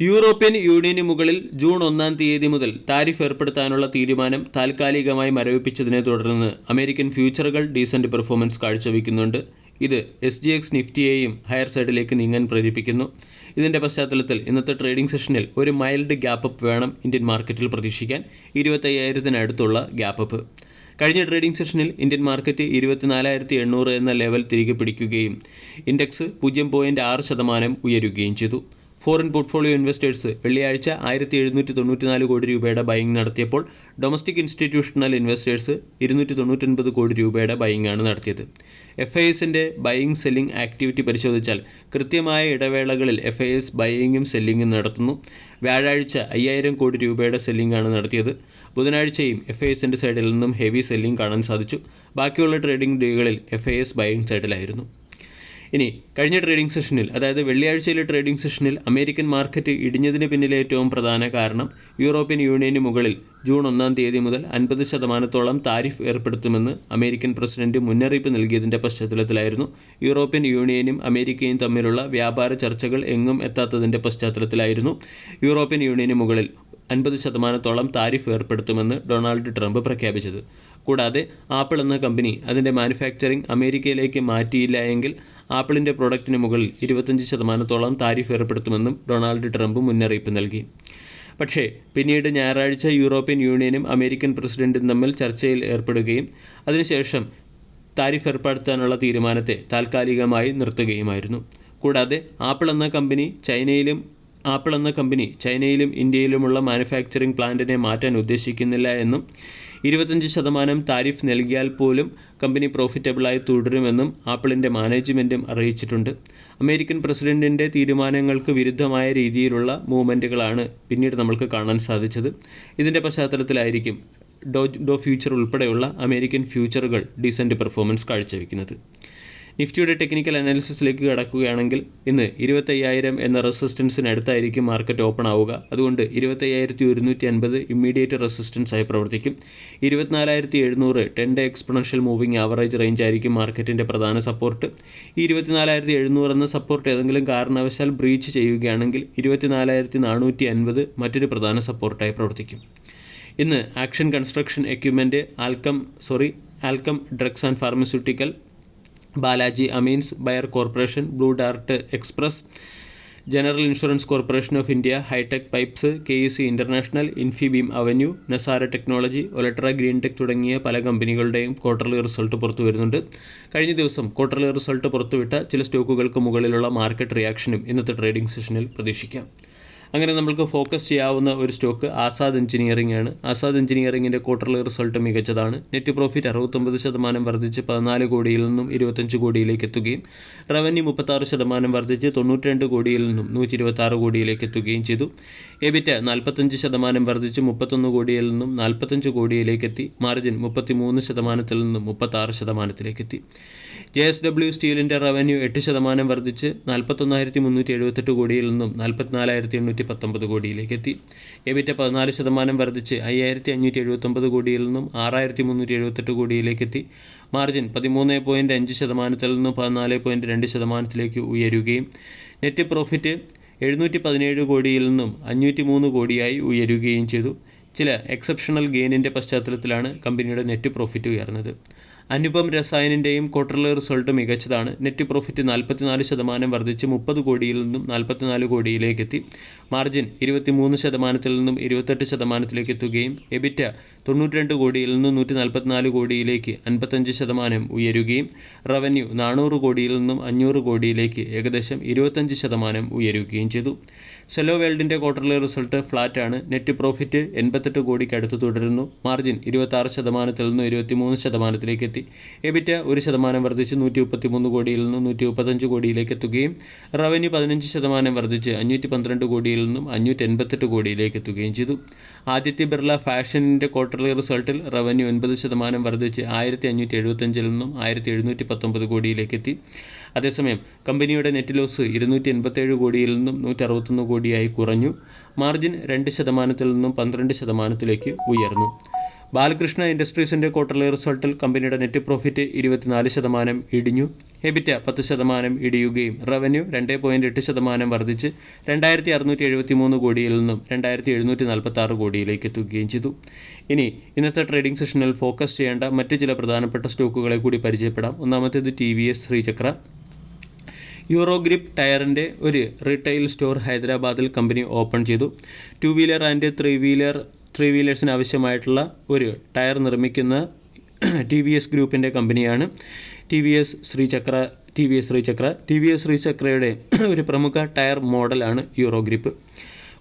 European യൂണിയന് മുകളിൽ June ഒന്നാം തീയതി മുതൽ താരിഫ് ഏർപ്പെടുത്താനുള്ള തീരുമാനം താൽക്കാലികമായി മരവിപ്പിച്ചതിനെ തുടർന്ന് അമേരിക്കൻ ഫ്യൂച്ചറുകൾ ഡീസന്റ് പെർഫോമൻസ് കാഴ്ചവെക്കുന്നുണ്ട്. ഇത് എസ് ജി എക്സ് നിഫ്റ്റിയെയും ഹയർ സൈഡിലേക്ക് നീങ്ങാൻ പ്രേരിപ്പിക്കുന്നു. ഇതിന്റെ പശ്ചാത്തലത്തിൽ ഇന്നത്തെ ട്രേഡിംഗ് സെഷനിൽ ഒരു മൈൽഡ് ഗ്യാപ്പ് അപ്പ് വേണം ഇന്ത്യൻ മാർക്കറ്റിൽ പ്രതീക്ഷിക്കാൻ. ഇരുപത്തയ്യായിരത്തിനടുത്തുള്ള ഗ്യാപ്പ് അപ്പ് കഴിഞ്ഞ ട്രേഡിംഗ് സെഷനിൽ ഇന്ത്യൻ മാർക്കറ്റ് ഇരുപത്തിനാലായിരത്തി എണ്ണൂറ് എന്ന ലെവൽ തിരികെ പിടിക്കുകയും ഇൻഡെക്സ് പൂജ്യം പോയിന്റ് ആറ് ശതമാനം ഉയരുകയും ചെയ്തു. ഫോറിൻ പോർട്ട്ഫോളിയോ ഇൻവെസ്റ്റേഴ്സ് വെള്ളിയാഴ്ച ആയിരത്തി എഴുന്നൂറ്റി തൊണ്ണൂറ്റിനാല് കോടി രൂപയുടെ ബൈങ് നടത്തിയപ്പോൾ ഡൊമസ്റ്റിക് ഇൻസ്റ്റിറ്റ്യൂഷണൽ ഇൻവെസ്റ്റേഴ്സ് ഇരുന്നൂറ്റി തൊണ്ണൂറ്റൊൻപത് കോടി രൂപയുടെ ബൈങ് ആണ് നടത്തിയത്. എഫ് ഐ എസിന്റെ ബൈയിങ് സെല്ലിംഗ് ആക്ടിവിറ്റി പരിശോധിച്ചാൽ കൃത്യമായ ഇടവേളകളിൽ എഫ് ഐ എസ് ബൈയിങ്ങും സെല്ലിങ്ങും നടത്തുന്നു. വ്യാഴാഴ്ച അയ്യായിരം കോടി രൂപയുടെ സെല്ലിംഗ് ആണ് നടത്തിയത്. ബുധനാഴ്ചയും എഫ് ഐ എസിന്റെ സൈഡിൽ നിന്നും ഹെവി സെല്ലിംഗ് കാണാൻ സാധിച്ചു. ബാക്കിയുള്ള ട്രേഡിംഗ് ഡേകളിൽ എഫ് ഐ എസ് ബൈയിങ് സൈഡിലായിരുന്നു ഇനി കഴിഞ്ഞ ട്രേഡിംഗ് സെഷനിൽ അതായത് വെള്ളിയാഴ്ചയിലെ ട്രേഡിംഗ് സെഷനിൽ അമേരിക്കൻ മാർക്കറ്റ് ഇടിഞ്ഞതിന് പിന്നിലെ ഏറ്റവും പ്രധാന കാരണം യൂറോപ്യൻ യൂണിയന് മുകളിൽ ജൂൺ ഒന്നാം തീയതി മുതൽ അൻപത് ശതമാനത്തോളം താരിഫ് ഏർപ്പെടുത്തുമെന്ന് അമേരിക്കൻ പ്രസിഡന്റ് മുന്നറിയിപ്പ് നൽകിയതിന്റെ പശ്ചാത്തലത്തിലായിരുന്നു. യൂറോപ്യൻ യൂണിയനും അമേരിക്കയും തമ്മിലുള്ള വ്യാപാര ചർച്ചകൾ എങ്ങും എത്താത്തതിന്റെ പശ്ചാത്തലത്തിലായിരുന്നു. യൂറോപ്യൻ യൂണിയന് മുകളിൽ അൻപത് ശതമാനത്തോളം താരിഫ് ഏർപ്പെടുത്തുമെന്ന് ഡൊണാൾഡ് ട്രംപ് പ്രഖ്യാപിച്ചത്. കൂടാതെ ആപ്പിൾ എന്ന കമ്പനി അതിന്റെ മാനുഫാക്ചറിംഗ് അമേരിക്കയിലേക്ക് മാറ്റിയില്ല എങ്കിൽ ആപ്പിളിന്റെ പ്രൊഡക്റ്റിന് മുകളിൽ ഇരുപത്തഞ്ച് ശതമാനത്തോളം താരിഫ് ഏർപ്പെടുത്തുമെന്നും ഡൊണാൾഡ് ട്രംപ് മുന്നറിയിപ്പ് നൽകി. പക്ഷേ പിന്നീട് ഞായറാഴ്ച യൂറോപ്യൻ യൂണിയനും അമേരിക്കൻ പ്രസിഡന്റും തമ്മിൽ ചർച്ചയിൽ ഏർപ്പെടുകയും അതിനുശേഷം താരിഫ് ഏർപ്പെടുത്താനുള്ള തീരുമാനത്തെ താൽക്കാലികമായി നിർത്തുകയുമായിരുന്നു. കൂടാതെ ആപ്പിൾ എന്ന കമ്പനി ചൈനയിലും ആപ്പിൾ എന്ന കമ്പനി ചൈനയിലും ഇന്ത്യയിലുമുള്ള മാനുഫാക്ചറിംഗ് പ്ലാന്റിനെ മാറ്റാൻ ഉദ്ദേശിക്കുന്നില്ല എന്നും ഇരുപത്തഞ്ച് ശതമാനം താരിഫ് നൽകിയാൽ പോലും കമ്പനി പ്രോഫിറ്റബിളായി തുടരുമെന്നും ആപ്പിളിന്റെ മാനേജ്മെന്റും അറിയിച്ചിട്ടുണ്ട്. അമേരിക്കൻ പ്രസിഡന്റിന്റെ തീരുമാനങ്ങൾക്ക് വിരുദ്ധമായ രീതിയിലുള്ള മൂവ്മെന്റുകളാണ് പിന്നീട് നമ്മൾക്ക് കാണാൻ സാധിച്ചത്. ഇതിന്റെ പശ്ചാത്തലത്തിലായിരിക്കും ഡോ ഡോ ഫ്യൂച്ചർ ഉൾപ്പെടെയുള്ള അമേരിക്കൻ ഫ്യൂച്ചറുകൾ ഡീസന്റ് പെർഫോമൻസ് കാഴ്ചവെക്കുന്നത്. നിഫ്റ്റിയുടെ ടെക്നിക്കൽ അനാലിസിസിലേക്ക് കടക്കുകയാണെങ്കിൽ ഇന്ന് ഇരുപത്തയ്യായിരം എന്ന റെസിസ്റ്റൻസിനടുത്തായിരിക്കും മാർക്കറ്റ് ഓപ്പൺ ആവുക. അതുകൊണ്ട് ഇരുപത്തയ്യായിരത്തി ഒരുന്നൂറ്റി അൻപത് ഇമ്മീഡിയറ്റ് റെസിസ്റ്റൻസ് ആയി പ്രവർത്തിക്കും. ഇരുപത്തിനാലായിരത്തി എഴുന്നൂറ് ten day exponential moving average range ആയിരിക്കും മാർക്കറ്റിന്റെ പ്രധാന സപ്പോർട്ട് ഈ ഇരുപത്തിനാലായിരത്തി എഴുന്നൂറ് എന്ന സപ്പോർട്ട് ഏതെങ്കിലും കാരണവശാൽ ബ്രീച്ച് ചെയ്യുകയാണെങ്കിൽ ഇരുപത്തിനാലായിരത്തി നാനൂറ്റി അൻപത് മറ്റൊരു പ്രധാന സപ്പോർട്ടായി പ്രവർത്തിക്കും. ഇന്ന് Action Construction Equipment Alkem sorry Alkem Drugs and Pharmaceutical Balaji Amines Bayer Corporation Blue Dart Express General Insurance Corporation of India Hitech Pipes K E C International Infibeam Avenue Nazara Technology Olectra Green Tech തുടങ്ങിയ പല കമ്പനികളുടെയും quarterly result പുറത്തു വരുന്നുണ്ട്. കഴിഞ്ഞ ദിവസം quarterly result പുറത്തുവിട്ട ചില സ്റ്റോക്കുകൾക്ക് മുകളിലുള്ള മാർക്കറ്റ് റിയാക്ഷനും ഇന്നത്തെ ട്രേഡിംഗ് സെഷനിൽ പ്രതീക്ഷിക്കാം. അങ്ങനെ നമ്മൾക്ക് ഫോക്കസ് ചെയ്യാവുന്ന ഒരു സ്റ്റോക്ക് ആസാദ് എഞ്ചിനീയറിംഗ് ആണ്. ആസാദ് എഞ്ചിനീയറിംഗിന്റെ ക്വാർട്ടർലി റിസൾട്ട് മികച്ചതാണ്. നെറ്റ് പ്രോഫിറ്റ് അറുപത്തൊമ്പത് ശതമാനം വർദ്ധിച്ച് പതിനാല് കോടിയിൽ നിന്നും ഇരുപത്തഞ്ച് കോടിയിലേക്ക് എത്തുകയും റവന്യൂ മുപ്പത്താറ് ശതമാനം വർദ്ധിച്ച് തൊണ്ണൂറ്റിരണ്ട് കോടിയിൽ നിന്നും നൂറ്റി കോടിയിലേക്ക് എത്തുകയും ചെയ്തു. എബിറ്റ് നാൽപ്പത്തഞ്ച് ശതമാനം വർദ്ധിച്ച് മുപ്പത്തൊന്ന് കോടിയിൽ നിന്നും നാൽപ്പത്തഞ്ച് കോടിയിലേക്ക് എത്തി മാർജിൻ മുപ്പത്തിമൂന്ന് ശതമാനത്തിൽ നിന്നും മുപ്പത്താറ് ശതമാനത്തിലേക്ക് എത്തി ജെ എസ് ഡബ്ല്യു സ്റ്റീലിന്റെ റവന്യൂ എട്ട് ശതമാനം വർദ്ധിച്ച് നാൽപ്പത്തൊന്നായിരത്തി മുന്നൂറ്റി എഴുപത്തെട്ട് കോടിയിൽ നിന്നും നാൽപ്പത്തിനാലായിരത്തി എണ്ണൂറ്റി പത്തൊമ്പത് കോടിയിലേക്ക് എത്തി എബിറ്റ പതിനാല് ശതമാനം വർദ്ധിച്ച് അയ്യായിരത്തി അഞ്ഞൂറ്റി എഴുപത്തൊമ്പത് കോടിയിൽ നിന്നും ആറായിരത്തി മുന്നൂറ്റി എഴുപത്തെട്ട് കോടിയിലേക്ക് എത്തി മാർജിൻ പതിമൂന്ന് പോയിന്റ് അഞ്ച് ശതമാനത്തിൽ നിന്നും പതിനാല് പോയിന്റ് രണ്ട് ശതമാനത്തിലേക്ക് ഉയരുകയും. നെറ്റ് പ്രോഫിറ്റ് എഴുന്നൂറ്റി പതിനേഴ് കോടിയിൽ നിന്നും അഞ്ഞൂറ്റി മൂന്ന് കോടിയായി ഉയരുകയും ചെയ്തു. ചില എക്സെപ്ഷണൽ ഗെയിനിന്റെ പശ്ചാത്തലത്തിലാണ് കമ്പനിയുടെ നെറ്റ് പ്രോഫിറ്റ് ഉയർന്നത്. അനുപം രസായനിന്റെയും ക്വാർട്ടർലി റിസൾട്ട് മികച്ചതാണ്. നെറ്റ് പ്രോഫിറ്റ് നാൽപ്പത്തിനാല് ശതമാനം വർദ്ധിച്ച് മുപ്പത് കോടിയിൽ നിന്നും നാൽപ്പത്തിനാല് കോടിയിലേക്ക് എത്തി. മാർജിൻ ഇരുപത്തിമൂന്ന് ശതമാനത്തിൽ നിന്നും ഇരുപത്തെട്ട് ശതമാനത്തിലേക്ക് എത്തുകയും എബിറ്റ തൊണ്ണൂറ്റിരണ്ട് കോടിയിൽ നിന്ന് നൂറ്റി നാൽപ്പത്തിനാല് കോടിയിലേക്ക് അൻപത്തഞ്ച് ശതമാനം ഉയരുകയും റവന്യൂ നാനൂറ് കോടിയിൽ നിന്നും അഞ്ഞൂറ് കോടിയിലേക്ക് ഏകദേശം ഇരുപത്തഞ്ച് ശതമാനം ഉയരുകയും ചെയ്തു. സെലോ വേൾഡിന്റെ ക്വാർട്ടർലി റിസൾട്ട് ഫ്ലാറ്റാണ് നെറ്റ് പ്രോഫിറ്റ് എൺപത്തെട്ട് കോടിക്ക് അടുത്ത് തുടരുന്നു. മാർജിൻ ഇരുപത്താറ് ശതമാനത്തിൽ നിന്ന് ഇരുപത്തിമൂന്ന് ശതമാനത്തിലേക്ക് എത്തി. എബിറ്റ ഒരു ശതമാനം വർദ്ധിച്ച് നൂറ്റി മുപ്പത്തിമൂന്ന് കോടിയിൽ നിന്ന് നൂറ്റി മുപ്പത്തഞ്ച് കോടിയിലേക്ക് എത്തുകയും റവന്യൂ പതിനഞ്ച് ശതമാനം വർദ്ധിച്ച് അഞ്ഞൂറ്റി പന്ത്രണ്ട് കോടിയിൽ നിന്നും അഞ്ഞൂറ്റി എൺപത്തെട്ട് കോടിയിലേക്ക് എത്തുകയും ചെയ്തു. ആദിത്യ ബിർള ഫാഷനിന്റെ ക്വാർട്ടർലി റിസൾട്ടിൽ റവന്യൂ ഒൻപത് ശതമാനം വർദ്ധിച്ച് ആയിരത്തി അഞ്ഞൂറ്റി എഴുപത്തഞ്ചിൽ നിന്നും ആയിരത്തി എഴുന്നൂറ്റി പത്തൊമ്പത് കോടിയിലേക്ക് എത്തി അതേസമയം കമ്പനിയുടെ നെറ്റ് ലോസ് ഇരുന്നൂറ്റി എൺപത്തേഴ് കോടിയിൽ നിന്നും നൂറ്റി അറുപത്തൊന്ന് കോടിയായി കുറഞ്ഞു. മാർജിൻ രണ്ട് ശതമാനത്തിൽ നിന്നും പന്ത്രണ്ട് ശതമാനത്തിലേക്ക് ഉയർന്നു. ബാലകൃഷ്ണ ഇൻഡസ്ട്രീസിന്റെ ക്വാർട്ടർലി റിസൾട്ടിൽ കമ്പനിയുടെ നെറ്റ് പ്രോഫിറ്റ് ഇരുപത്തിനാല് ശതമാനം ഇടിഞ്ഞു. എബിറ്റ പത്ത് ശതമാനം ഇടിയുകയും റവന്യൂ രണ്ട് പോയിന്റ് എട്ട് ശതമാനം വർദ്ധിച്ച് രണ്ടായിരത്തി അറുന്നൂറ്റി എഴുപത്തി മൂന്ന് കോടിയിൽ നിന്നും രണ്ടായിരത്തി എഴുന്നൂറ്റി നാൽപ്പത്തി ആറ് കോടിയിലേക്ക് എത്തുകയും ചെയ്തു. ഇനി ഇന്നത്തെ ട്രേഡിംഗ് സെഷനിൽ ഫോക്കസ് ചെയ്യേണ്ട മറ്റ് ചില പ്രധാനപ്പെട്ട സ്റ്റോക്കുകളെ കൂടി പരിചയപ്പെടാം. ഒന്നാമത്തേത് T V S Srichakra. Eurogrip ടയറിന്റെ ഒരു റീറ്റെയിൽ സ്റ്റോർ ഹൈദരാബാദിൽ കമ്പനി ഓപ്പൺ ചെയ്തു. Two wheeler and three wheeler three വീലേഴ്സിന് ആവശ്യമായിട്ടുള്ള ഒരു ടയർ നിർമ്മിക്കുന്ന ടി വി എസ് ഗ്രൂപ്പിന്റെ കമ്പനിയാണ് T V S Srichakra T V S Srichakra. T V S ശ്രീചക്രയുടെ ഒരു പ്രമുഖ ടയർ മോഡലാണ് യൂറോ ഗ്രിപ്പ്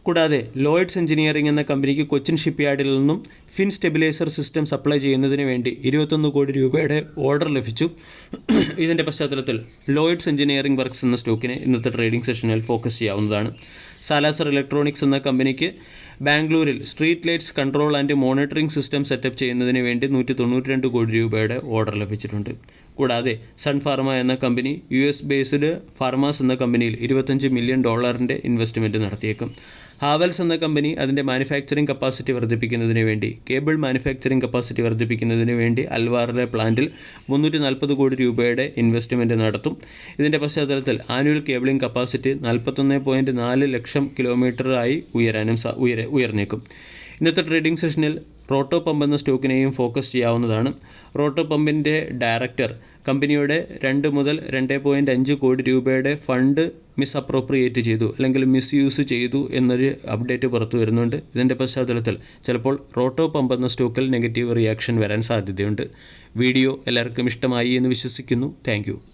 കൂടാതെ ലോയിഡ്സ് എഞ്ചിനീയറിംഗ് എന്ന കമ്പനിക്ക് കൊച്ചിൻ ഷിപ്പ്യാർഡിൽ നിന്നും ഫിൻ സ്റ്റെബിലൈസർ സിസ്റ്റം സപ്ലൈ ചെയ്യുന്നതിന് വേണ്ടി ഇരുപത്തൊന്ന് കോടി രൂപയുടെ ഓർഡർ ലഭിച്ചു. ഇതിന്റെ പശ്ചാത്തലത്തിൽ ലോയിഡ്സ് എഞ്ചിനീയറിംഗ് വർക്ക്സ് എന്ന സ്റ്റോക്കിനെ ഇന്നത്തെ ട്രേഡിംഗ് സെഷനിൽ ഫോക്കസ് ചെയ്യാവുന്നതാണ്. സാലാസർ ഇലക്ട്രോണിക്സ് എന്ന കമ്പനിക്ക് ബാംഗ്ലൂരിൽ street lights control and monitoring system setup ചെയ്യുന്നതിന് വേണ്ടി നൂറ്റി തൊണ്ണൂറ്റി രണ്ട് കോടി രൂപയുടെ ഓർഡർ ലഭിച്ചിട്ടുണ്ട്. കൂടാതെ സൺ ഫാർമ എന്ന കമ്പനി യു എസ് ബേസ്ഡ് ഫാർമാസ് എന്ന കമ്പനിയിൽ ഇരുപത്തഞ്ച് മില്യൺ ഡോളറിന്റെ ഇൻവെസ്റ്റ്മെന്റ് നടത്തിയേക്കും. ഹാവൽസ് എന്ന കമ്പനി അതിന്റെ മാനുഫാക്ചറിംഗ് കപ്പാസിറ്റി വർദ്ധിപ്പിക്കുന്നതിന് വേണ്ടി കേബിൾ മാനുഫാക്ചറിംഗ് കപ്പാസിറ്റി വർദ്ധിപ്പിക്കുന്നതിന് വേണ്ടി അൽവാറിലെ പ്ലാന്റിൽ മുന്നൂറ്റി നാൽപ്പത് കോടി രൂപയുടെ ഇൻവെസ്റ്റ്മെന്റ് നടത്തും. ഇതിന്റെ പശ്ചാത്തലത്തിൽ ആനുവൽ കേബിളിംഗ് കപ്പാസിറ്റി നാൽപ്പത്തൊന്ന് പോയിന്റ് നാല് ലക്ഷം കിലോമീറ്ററായി ഉയരാനും ഉയര ഉയർന്നേക്കും. ഇന്നത്തെ ട്രേഡിംഗ് സെഷനിൽ റോട്ടോ പമ്പ് എന്ന സ്റ്റോക്കിനെയും ഫോക്കസ് ചെയ്യാവുന്നതാണ്. റോട്ടോ പമ്പിന്റെ ഡയറക്ടർ കമ്പനിയുടെ രണ്ട് മുതൽ രണ്ട് പോയിന്റ് അഞ്ച് കോടി രൂപയുടെ ഫണ്ട് മിസ് അപ്രോപ്രിയേറ്റ് ചെയ്തു അല്ലെങ്കിൽ മിസ് യൂസ് ചെയ്തു എന്നൊരു അപ്ഡേറ്റ് പുറത്തു വരുന്നുണ്ട്. ഇതിന്റെ പശ്ചാത്തലത്തിൽ ചിലപ്പോൾ റോട്ടോ പമ്പ് എന്ന സ്റ്റോക്കിൽ നെഗറ്റീവ് റിയാക്ഷൻ വരാൻ സാധ്യതയുണ്ട്. വീഡിയോ എല്ലാവർക്കും ഇഷ്ടമായി എന്ന് വിശ്വസിക്കുന്നു. താങ്ക്